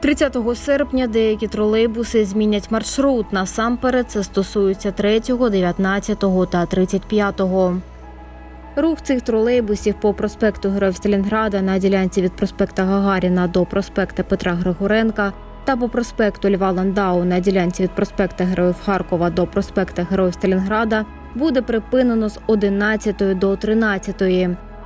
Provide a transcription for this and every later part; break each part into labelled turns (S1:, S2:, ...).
S1: 30 серпня деякі тролейбуси змінять маршрут. Насамперед це стосується 3, 19 та 35. Рух цих тролейбусів по проспекту Героїв Сталінграда на ділянці від проспекта Гагаріна до проспекта Петра Григоренка та по проспекту Льва Ландау на ділянці від проспекта Героїв Харкова до проспекта Героїв Сталінграда буде припинено з 11 до 13.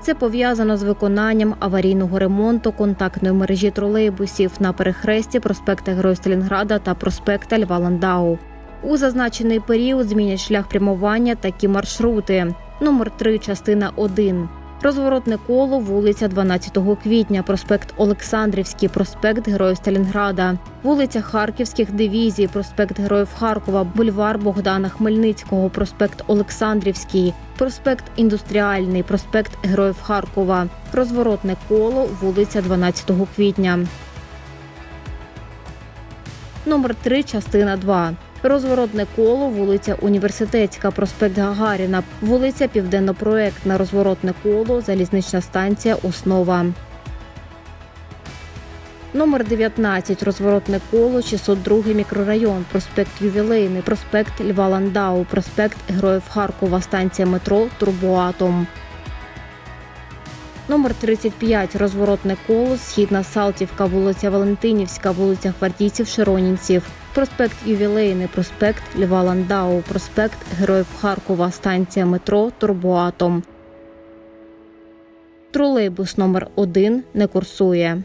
S1: Це пов'язано з виконанням аварійного ремонту контактної мережі тролейбусів на перехресті проспекта Героїв Сталінграда та проспекта Льва Ландау. У зазначений період змінять шлях прямування такі маршрути. Номер 3, частина 1. Розворотне коло, вулиця 12 квітня, проспект Олександрівський, проспект Героїв Сталінграда, вулиця Харківських дивізій, проспект Героїв Харкова, бульвар Богдана Хмельницького, проспект Олександрівський, проспект Індустріальний, проспект Героїв Харкова, розворотне коло, вулиця 12 квітня. Номер 3, частина 2. Розворотне коло, вулиця Університетська, проспект Гагаріна, вулиця Південнопроектна, розворотне коло, залізнична станція Основа. Номер 19. Розворотне коло, 602 мікрорайон, проспект Ювілейний, проспект Льва Ландау, проспект Героїв Харкова, станція метро Турбоатом. Номер 35. Розворотне коло, східна Салтівка, вулиця Валентинівська, вулиця Гвардійців Широнінців, проспект Ювілейний, проспект Льва Ландау, проспект Героїв Харкова, станція метро Турбоатом. Тролейбус номер 1 не курсує.